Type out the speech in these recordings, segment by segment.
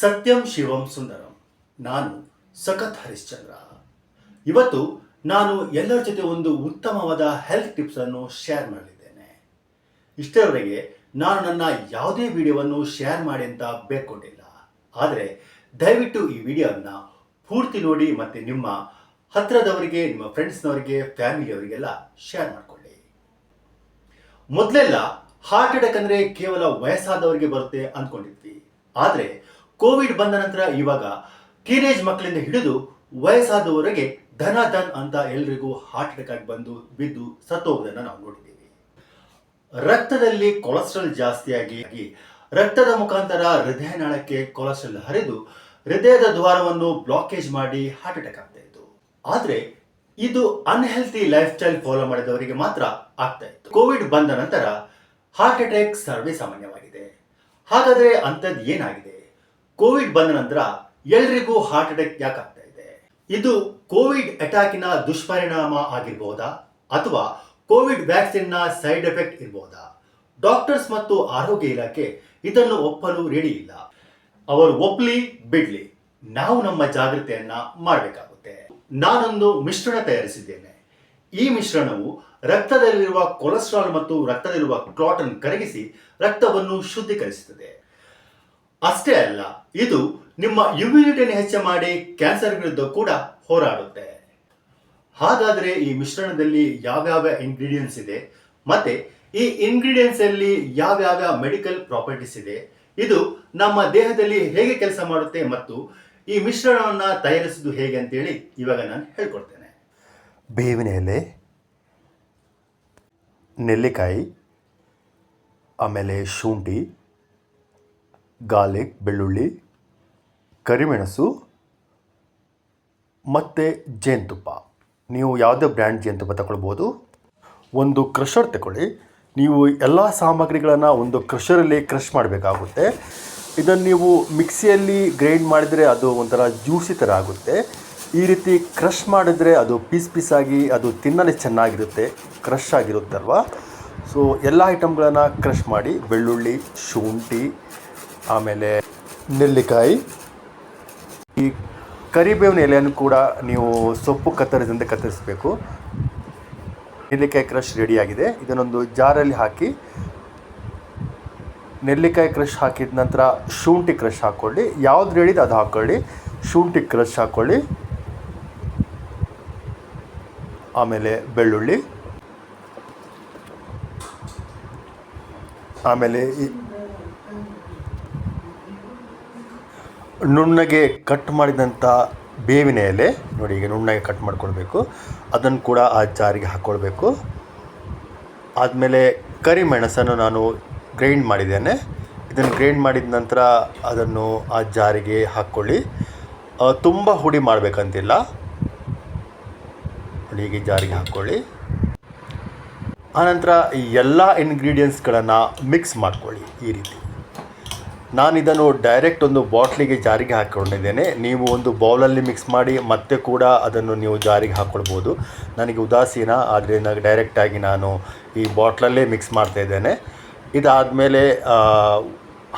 ಸತ್ಯಂ ಶಿವಂ ಸುಂದರಂ. ನಾನು ಸಖತ್ ಹರಿಶ್ಚಂದ್ರ. ಇವತ್ತು ನಾನು ಎಲ್ಲರ ಜೊತೆ ಒಂದು ಉತ್ತಮವಾದ ಹೆಲ್ತ್ ಟಿಪ್ಸ್ ಅನ್ನು ಶೇರ್ ಮಾಡಲಿದ್ದೇನೆ. ಇಷ್ಟರವರೆಗೆ ನಾನು ನನ್ನ ಯಾವುದೇ ವಿಡಿಯೋವನ್ನು ಶೇರ್ ಮಾಡಿ ಅಂತ ಬೇಡ್ಕೊಂಡಿಲ್ಲ. ಆದರೆ ದಯವಿಟ್ಟು ಈ ವಿಡಿಯೋವನ್ನು ಪೂರ್ತಿ ನೋಡಿ ಮತ್ತು ನಿಮ್ಮ ಹತ್ರದವರಿಗೆ, ನಿಮ್ಮ ಫ್ರೆಂಡ್ಸ್ನವರಿಗೆ ಫ್ಯಾಮಿಲಿಯವರಿಗೆಲ್ಲ ಶೇರ್ ಮಾಡಿಕೊಳ್ಳಿ. ಮೊದಲೆಲ್ಲ ಹಾರ್ಟ್ ಅಟ್ಯಾಕ್ ಅಂದರೆ ಕೇವಲ ವಯಸ್ಸಾದವರಿಗೆ ಬರುತ್ತೆ ಅಂದ್ಕೊಂಡಿದ್ವಿ ಆದರೆ ಕೋವಿಡ್ ಬಂದ ನಂತರ ಇವಾಗ ಟೀನೇಜ್ ಮಕ್ಕಳಿಂದ ಹಿಡಿದು ವಯಸ್ಸಾದವರೆಗೆ ಧನ ಧನ್ ಅಂತ ಎಲ್ರಿಗೂ ಹಾರ್ಟ್ ಅಟ್ಯಾಕ್ ಆಗಿ ಬಂದು ಬಿದ್ದು ಸತ್ತೋಗೋದನ್ನು ನಾವು ನೋಡಿದ್ದೀವಿ. ರಕ್ತದಲ್ಲಿ ಕೊಲೆಸ್ಟ್ರಾಲ್ ಜಾಸ್ತಿಯಾಗಿ ರಕ್ತದ ಮುಖಾಂತರ ಹೃದಯನಾಳಕ್ಕೆ ಕೊಲೆಸ್ಟ್ರಾಲ್ ಹರಿದು ಹೃದಯದ ದ್ವಾರವನ್ನು ಬ್ಲಾಕೇಜ್ ಮಾಡಿ ಹಾರ್ಟ್ ಅಟ್ಯಾಕ್ ಆಗ್ತಾ ಇತ್ತು. ಆದ್ರೆ ಇದು ಅನ್ಹೆಲ್ತಿ ಲೈಫ್ ಸ್ಟೈಲ್ ಫಾಲೋ ಮಾಡಿದವರಿಗೆ ಮಾತ್ರ ಆಗ್ತಾ ಇತ್ತು. ಕೋವಿಡ್ ಬಂದ ನಂತರ ಹಾರ್ಟ್ ಅಟ್ಯಾಕ್ ಸರ್ವೇ ಸಾಮಾನ್ಯವಾಗಿದೆ. ಹಾಗಾದ್ರೆ ಅಂಥದ್ದು ಏನಾಗಿದೆ? ಕೋವಿಡ್ ಬಂದ ನಂತರ ಎಲ್ರಿಗೂ ಹಾರ್ಟ್ ಅಟ್ಯಾಕ್ ಯಾಕೆ ಆಗ್ತಾ ಇದೆ? ಇದು ಕೋವಿಡ್ ಅಟ್ಯಾಕಿನ ದುಷ್ಪರಿಣಾಮ ಆಗಿರ್ಬೋದಾ? ಅಥವಾ ಕೋವಿಡ್ ವ್ಯಾಕ್ಸಿನ್ನ ಸೈಡ್ ಎಫೆಕ್ಟ್ ಇರ್ಬೋದಾ? ಡಾಕ್ಟರ್ಸ್ ಮತ್ತು ಆರೋಗ್ಯ ಇಲಾಖೆ ಇದನ್ನು ಒಪ್ಪಲು ರೆಡಿ ಇಲ್ಲ. ಅವರು ಒಪ್ಪಲಿ ಬಿಡ್ಲಿ. ನಾವು ನಮ್ಮ ಜಾಗ್ರತೆಯನ್ನ ಮಾಡಬೇಕಾಗುತ್ತೆ. ನಾನೊಂದು ಮಿಶ್ರಣ ತಯಾರಿಸಿದ್ದೇನೆ. ಈ ಮಿಶ್ರಣವು ರಕ್ತದಲ್ಲಿರುವ ಕೊಲೆಸ್ಟ್ರಾಲ್ ಮತ್ತು ರಕ್ತದಲ್ಲಿರುವ ಕ್ಲಾಟನ್ ಕರಗಿಸಿ ರಕ್ತವನ್ನು ಶುದ್ಧೀಕರಿಸುತ್ತದೆ. ಅಷ್ಟೇ ಅಲ್ಲ, ಇದು ನಿಮ್ಮ ಇಮ್ಯುನಿಟಿಯನ್ನು ಹೆಚ್ಚು ಮಾಡಿ ಕ್ಯಾನ್ಸರ್ ವಿರುದ್ಧ ಕೂಡ ಹೋರಾಡುತ್ತೆ. ಹಾಗಾದ್ರೆ ಈ ಮಿಶ್ರಣದಲ್ಲಿ ಯಾವ್ಯಾವ ಇಂಗ್ರೀಡಿಯೆಂಟ್ಸ್ ಇದೆ? ಮತ್ತೆ ಈ ಇಂಗ್ರೀಡಿಯೆಂಟ್ಸ್ ಅಲ್ಲಿ ಯಾವ್ಯಾವ ಮೆಡಿಕಲ್ ಪ್ರಾಪರ್ಟೀಸ್ ಇದೆ? ಇದು ನಮ್ಮ ದೇಹದಲ್ಲಿ ಹೇಗೆ ಕೆಲಸ ಮಾಡುತ್ತೆ ಮತ್ತು ಈ ಮಿಶ್ರಣವನ್ನ ತಯಾರಿಸುವುದು ಹೇಗೆ ಅಂತೇಳಿ ಇವಾಗ ನಾನು ಹೇಳ್ಕೊಡ್ತೇನೆ. ಬೇವಿನ ಎಲೆ, ನೆಲ್ಲಿಕಾಯಿ, ಆಮೇಲೆ ಶುಂಠಿ ಗಾರ್ಲಿಕ್, ಬೆಳ್ಳುಳ್ಳಿ, ಕರಿಮೆಣಸು ಮತ್ತು ಜೇನುತುಪ್ಪ. ನೀವು ಯಾವುದೇ ಬ್ರ್ಯಾಂಡ್ ಜೇನುತುಪ್ಪ ತಗೊಳ್ಬೋದು. ಒಂದು ಕ್ರಷರ್ ತಗೊಳ್ಳಿ. ನೀವು ಎಲ್ಲ ಸಾಮಗ್ರಿಗಳನ್ನು ಒಂದು ಕ್ರಷರಲ್ಲಿ ಕ್ರಷ್ ಮಾಡಬೇಕಾಗುತ್ತೆ. ಇದನ್ನು ನೀವು ಮಿಕ್ಸಿಯಲ್ಲಿ ಗ್ರೈಂಡ್ ಮಾಡಿದರೆ ಅದು ಒಂಥರ ಜ್ಯೂಸಿ ಥರ ಆಗುತ್ತೆ. ಈ ರೀತಿ ಕ್ರಷ್ ಮಾಡಿದರೆ ಅದು ಪೀಸ್ ಪೀಸಾಗಿ ಅದು ತಿನ್ನಲು ಚೆನ್ನಾಗಿರುತ್ತೆ, ಕ್ರಷ್ ಆಗಿರುತ್ತಲ್ವ? ಸೊ ಎಲ್ಲ ಐಟಮ್ಗಳನ್ನು ಕ್ರಷ್ ಮಾಡಿ, ಬೆಳ್ಳುಳ್ಳಿ, ಶುಂಠಿ ಆಮೇಲೆ ನೆಲ್ಲಿಕಾಯಿ. ಈ ಕರಿಬೇವಿನ ಎಲೆಯನ್ನು ಕೂಡ ನೀವು ಸೊಪ್ಪು ಕತ್ತರಿಸಿದಂತೆ ಕತ್ತರಿಸಬೇಕು. ನೆಲ್ಲಿಕಾಯಿ ಕ್ರಷ್ ರೆಡಿಯಾಗಿದೆ. ಇದನ್ನೊಂದು ಜಾರಲ್ಲಿ ಹಾಕಿ ನೆಲ್ಲಿಕಾಯಿ ಕ್ರಷ್ ಹಾಕಿದ ನಂತರ ಶುಂಠಿ ಕ್ರಷ್ ಹಾಕ್ಕೊಳ್ಳಿ ಯಾವ್ದು ರೆಡಿದೆ ಅದು ಹಾಕ್ಕೊಳ್ಳಿ ಶುಂಠಿ ಕ್ರಷ್ ಹಾಕ್ಕೊಳ್ಳಿ ಆಮೇಲೆ ಬೆಳ್ಳುಳ್ಳಿ. ಆಮೇಲೆ ಈ ನುಣ್ಣಗೆ ಕಟ್ ಮಾಡಿದಂಥ ಬೇವಿನ ಎಲೆ, ನೋಡಿ ಈಗ ನುಣ್ಣಗೆ ಕಟ್ ಮಾಡ್ಕೊಳ್ಬೇಕು. ಅದನ್ನು ಕೂಡ ಆ ಜಾರಿಗೆ ಹಾಕ್ಕೊಳ್ಬೇಕು ಆದಮೇಲೆ ಕರಿಮೆಣಸನ್ನು ನಾನು ಗ್ರೈಂಡ್ ಮಾಡಿದ್ದೇನೆ. ಇದನ್ನು ಗ್ರೈಂಡ್ ಮಾಡಿದ ನಂತರ ಅದನ್ನು ಆ ಜಾರಿಗೆ ಹಾಕ್ಕೊಳ್ಳಿ. ತುಂಬ ಹುಡಿ ಮಾಡಬೇಕಂತಿಲ್ಲ. ಹೀಗೆ ಜಾರಿಗೆ ಹಾಕ್ಕೊಳ್ಳಿ. ಆನಂತರ ಈ ಎಲ್ಲ ಇಂಗ್ರೀಡಿಯೆಂಟ್ಸ್ಗಳನ್ನು ಮಿಕ್ಸ್ ಮಾಡ್ಕೊಳ್ಳಿ ಈ ರೀತಿ. ನಾನು ಇದನ್ನು ಡೈರೆಕ್ಟ್ ಒಂದು ಬಾಟ್ಲಿಗೆ ಜಾರಿಗೆ ಹಾಕ್ಕೊಂಡಿದ್ದೇನೆ. ನೀವು ಒಂದು ಬೌಲಲ್ಲಿ ಮಿಕ್ಸ್ ಮಾಡಿ ಮತ್ತೆ ಕೂಡ ಅದನ್ನು ನೀವು ಜಾರಿಗೆ ಹಾಕ್ಕೊಳ್ಬೋದು ನನಗೆ ಉದಾಸೀನ ಆದ್ದರಿಂದ ಡೈರೆಕ್ಟಾಗಿ ನಾನು ಈ ಬಾಟ್ಲಲ್ಲೇ ಮಿಕ್ಸ್ ಮಾಡ್ತಾ ಇದ್ದೇನೆ. ಇದಾದಮೇಲೆ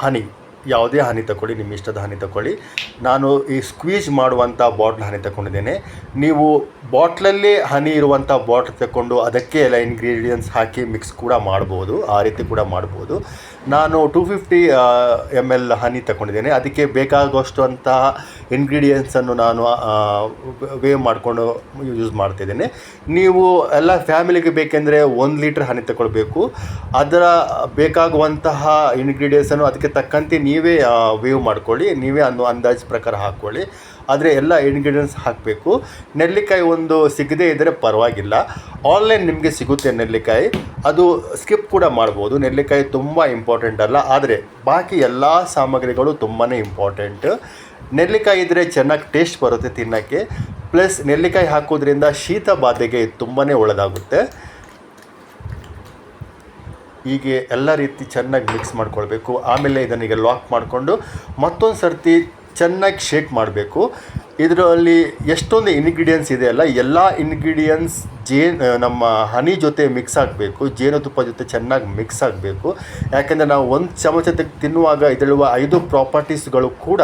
ಹನಿ, ಯಾವುದೇ ಹನಿ ತಗೊಳ್ಳಿ ನಿಮ್ಮ ಇಷ್ಟದ ಹನಿ ತಗೊಳ್ಳಿ ನಾನು ಈ ಸ್ಕ್ವೀಜ್ ಮಾಡುವಂಥ ಬಾಟ್ಲ್ ಹನಿ ತಗೊಂಡಿದ್ದೇನೆ ನೀವು ಬಾಟ್ಲಲ್ಲೇ ಹನಿ ಇರುವಂಥ ಬಾಟ್ಲ್ ತಗೊಂಡು ಅದಕ್ಕೆ ಎಲ್ಲ ಇಂಗ್ರೀಡಿಯೆಂಟ್ಸ್ ಹಾಕಿ ಮಿಕ್ಸ್ ಕೂಡ ಮಾಡ್ಬೋದು, ಆ ರೀತಿ ಕೂಡ ಮಾಡ್ಬೋದು. ನಾನು two fifty M L honey ತಗೊಂಡಿದ್ದೇನೆ ಅದಕ್ಕೆ ಬೇಕಾಗುವಷ್ಟು ಅಂತಹ ಇಂಗ್ರೀಡಿಯೆಂಟ್ಸನ್ನು ನಾನು ವೇವ್ ಮಾಡಿಕೊಂಡು ಯೂಸ್ ಮಾಡ್ತಿದ್ದೇನೆ. ನೀವು ಎಲ್ಲ ಫ್ಯಾಮಿಲಿಗೆ ಬೇಕೆಂದರೆ ಒಂದು ಲೀಟ್ರ್ ಹನಿ ತಗೊಳ್ಬೇಕು ಅದರ ಬೇಕಾಗುವಂತಹ ಇಂಗ್ರೀಡಿಯೆಂಟ್ಸನ್ನು ಅದಕ್ಕೆ ತಕ್ಕಂತೆ ನೀವೇ ವೇವ್ ಮಾಡ್ಕೊಳ್ಳಿ. ನೀವೇ ಅನ್ನೋ ಅಂದಾಜು ಪ್ರಕಾರ ಹಾಕ್ಕೊಳ್ಳಿ. ಆದರೆ ಎಲ್ಲ ಇಂಗ್ರೀಡಿಯೆಂಟ್ಸ್ ಹಾಕಬೇಕು. ನೆಲ್ಲಿಕಾಯಿ ಒಂದು ಸಿಗದೇ ಇದ್ದರೆ ಪರವಾಗಿಲ್ಲ. ಆನ್ಲೈನ್ ನಿಮಗೆ ಸಿಗುತ್ತೆ ನೆಲ್ಲಿಕಾಯಿ. ಅದು ಸ್ಕಿಪ್ ಕೂಡ ಮಾಡ್ಬೋದು. ನೆಲ್ಲಿಕಾಯಿ ತುಂಬ ಇಂಪಾರ್ಟೆಂಟ್ ಅಲ್ಲ. ಆದರೆ ಬಾಕಿ ಎಲ್ಲ ಸಾಮಗ್ರಿಗಳು ತುಂಬಾ ಇಂಪಾರ್ಟೆಂಟ್ ನೆಲ್ಲಿಕಾಯಿ ಇದ್ದರೆ ಚೆನ್ನಾಗಿ ಟೇಸ್ಟ್ ಬರುತ್ತೆ ತಿನ್ನೋಕ್ಕೆ. ಪ್ಲಸ್ ನೆಲ್ಲಿಕಾಯಿ ಹಾಕೋದ್ರಿಂದ ಶೀತ ಬಾಧೆಗೆ ತುಂಬಾ ಒಳ್ಳೆಯದಾಗುತ್ತೆ ಹೀಗೆ ಎಲ್ಲ ರೀತಿ ಚೆನ್ನಾಗಿ ಮಿಕ್ಸ್ ಮಾಡ್ಕೊಳ್ಬೇಕು. ಆಮೇಲೆ ಇದನ್ನೀಗ ಲಾಕ್ ಮಾಡಿಕೊಂಡು ಮತ್ತೊಂದು ಸರ್ತಿ ಚೆನ್ನಾಗಿ ಶೇಕ್ ಮಾಡಬೇಕು. ಇದರಲ್ಲಿ ಎಷ್ಟೊಂದು ಇನ್ಗ್ರೀಡಿಯೆಂಟ್ಸ್ ಇದೆ ಅಲ್ಲ, ಎಲ್ಲ ಇನ್ಗ್ರೀಡಿಯೆಂಟ್ಸ್ ಜೇನು, ನಮ್ಮ ಹನಿ ಜೊತೆ ಮಿಕ್ಸ್ ಆಗಬೇಕು, ಜೇನುತುಪ್ಪ ಜೊತೆ ಚೆನ್ನಾಗಿ ಮಿಕ್ಸ್ ಆಗಬೇಕು. ಯಾಕೆಂದರೆ ನಾವು ಒಂದು ಚಮಚ ತಿನ್ನುವಾಗ ಇದರಲ್ಲಿರುವ ಐದು ಪ್ರಾಪರ್ಟೀಸ್ಗಳು ಕೂಡ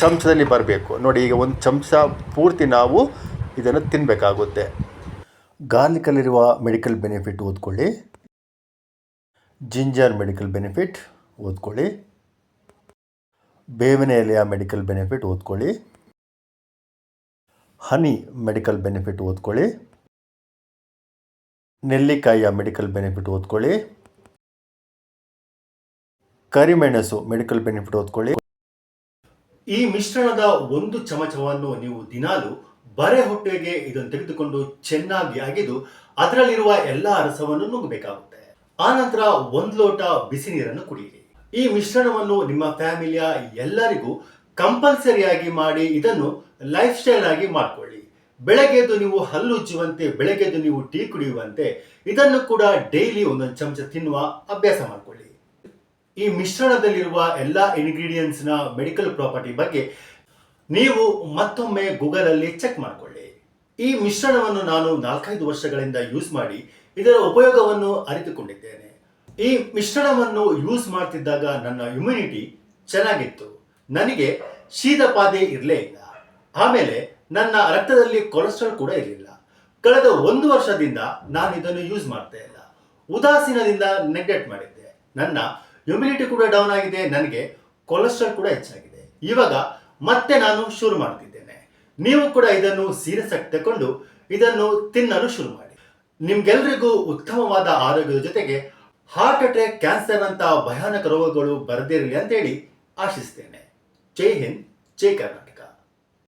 ಚಮಚದಲ್ಲಿ ಬರಬೇಕು. ನೋಡಿ, ಈಗ ಒಂದು ಚಮಚ ಪೂರ್ತಿ ನಾವು ಇದನ್ನು ತಿನ್ನಬೇಕಾಗುತ್ತೆ ಗಾರ್ಲಿಕಲ್ಲಿರುವ ಮೆಡಿಕಲ್ ಬೆನಿಫಿಟ್ ಓದ್ಕೊಳ್ಳಿ. ಜಿಂಜರ್ ಮೆಡಿಕಲ್ ಬೆನಿಫಿಟ್ ಓದ್ಕೊಳ್ಳಿ. ಬೇವಿನ ಎಲೆಯ ಮೆಡಿಕಲ್ ಬೆನಿಫಿಟ್ ಓದ್ಕೊಳ್ಳಿ. ಹನಿ ಮೆಡಿಕಲ್ ಬೆನಿಫಿಟ್ ಓದ್ಕೊಳ್ಳಿ. ನೆಲ್ಲಿಕಾಯಿಯ ಮೆಡಿಕಲ್ ಬೆನಿಫಿಟ್ ಓದ್ಕೊಳ್ಳಿ. ಕರಿಮೆಣಸು ಮೆಡಿಕಲ್ ಬೆನಿಫಿಟ್ ಓದ್ಕೊಳ್ಳಿ. ಈ ಮಿಶ್ರಣದ ಒಂದು ಚಮಚವನ್ನು ನೀವು ದಿನಾಲು ಬರೆ ಹೊಟ್ಟೆಗೆ ಇದನ್ನು ತೆಗೆದುಕೊಂಡು ಚೆನ್ನಾಗಿ ಅಗೆದು ಅದರಲ್ಲಿರುವ ಎಲ್ಲಾ ರಸವನ್ನು ನುಂಗಬೇಕಾಗುತ್ತೆ. ಆನಂತರ ಒಂದು ಲೋಟ ಬಿಸಿ ನೀರನ್ನು ಕುಡಿಯಿರಿ. ಈ ಮಿಶ್ರಣವನ್ನು ನಿಮ್ಮ ಫ್ಯಾಮಿಲಿಯ ಎಲ್ಲರಿಗೂ ಕಂಪಲ್ಸರಿಯಾಗಿ ಮಾಡಿ ಇದನ್ನು ಲೈಫ್ ಸ್ಟೈಲ್ ಆಗಿ ಮಾಡಿಕೊಳ್ಳಿ. ಬೆಳಗ್ಗೆದ್ದು ನೀವು ಹಲ್ಲು ಉಜ್ಜುವಂತೆ, ಬೆಳಗ್ಗೆದ್ದು ನೀವು ಟೀ ಕುಡಿಯುವಂತೆ ಇದನ್ನು ಕೂಡ ಡೈಲಿ ಒಂದೊಂದು ಚಮಚ ತಿನ್ನುವ ಅಭ್ಯಾಸ ಮಾಡಿಕೊಳ್ಳಿ. ಈ ಮಿಶ್ರಣದಲ್ಲಿರುವ ಎಲ್ಲ ಇಂಗ್ರೀಡಿಯೆಂಟ್ಸ್ನ ಮೆಡಿಕಲ್ ಪ್ರಾಪರ್ಟಿ ಬಗ್ಗೆ ನೀವು ಮತ್ತೊಮ್ಮೆ ಗೂಗಲ್ ಅಲ್ಲಿ ಚೆಕ್ ಮಾಡಿಕೊಳ್ಳಿ. ಈ ಮಿಶ್ರಣವನ್ನು ನಾನು ನಾಲ್ಕೈದು ವರ್ಷಗಳಿಂದ ಯೂಸ್ ಮಾಡಿ ಇದರ ಉಪಯೋಗವನ್ನು ಅರಿತುಕೊಂಡಿದ್ದೇನೆ. ಈ ಮಿಶ್ರಣವನ್ನು ಯೂಸ್ ಮಾಡ್ತಿದ್ದಾಗ ನನ್ನ ಇಮ್ಯುನಿಟಿ ಚೆನ್ನಾಗಿತ್ತು. ನನಗೆ ಶೀತಪಾದೆ ಇರಲೇ ಇಲ್ಲ. ಆಮೇಲೆ ನನ್ನ ರಕ್ತದಲ್ಲಿ ಕೊಲೆಸ್ಟ್ರಾಲ್ ಕೂಡ ಇರಲಿಲ್ಲ. ಕಳೆದ ಒಂದು ವರ್ಷದಿಂದ ನಾನು ಇದನ್ನು ಯೂಸ್ ಮಾಡ್ತಾ ಇಲ್ಲ. ಉದಾಸೀನದಿಂದ ನೆಗ್ಲೆಕ್ಟ್ ಮಾಡಿದ್ದೆ. ನನ್ನ ಇಮ್ಯುನಿಟಿ ಕೂಡ ಡೌನ್ ಆಗಿದೆ. ನನಗೆ ಕೊಲೆಸ್ಟ್ರಾಲ್ ಕೂಡ ಹೆಚ್ಚಾಗಿದೆ. ಇವಾಗ ಮತ್ತೆ ನಾನು ಶುರು ಮಾಡ್ತಿದ್ದೇನೆ. ನೀವು ಕೂಡ ಇದನ್ನು ಸೀರಿಯಸ್ ಆಗಿ ತಗೊಂಡು ಇದನ್ನು ತಿನ್ನಲು ಶುರು ಮಾಡಿ. ನಿಮ್ಗೆಲ್ರಿಗೂ ಉತ್ತಮವಾದ ಆರೋಗ್ಯದ ಜೊತೆಗೆ ಹಾರ್ಟ್ ಅಟ್ಯಾಕ್ ಕ್ಯಾನ್ಸರ್ ಅಂತ ಭಯಾನಕ ರೋಗಗಳು ಬರದಿರಲಿ ಅಂತೇಳಿ ಆಶಿಸ್ತೇನೆ. ಜೈ ಹಿಂದ್ ಜೈ ಕರ್ನಾಟಕ.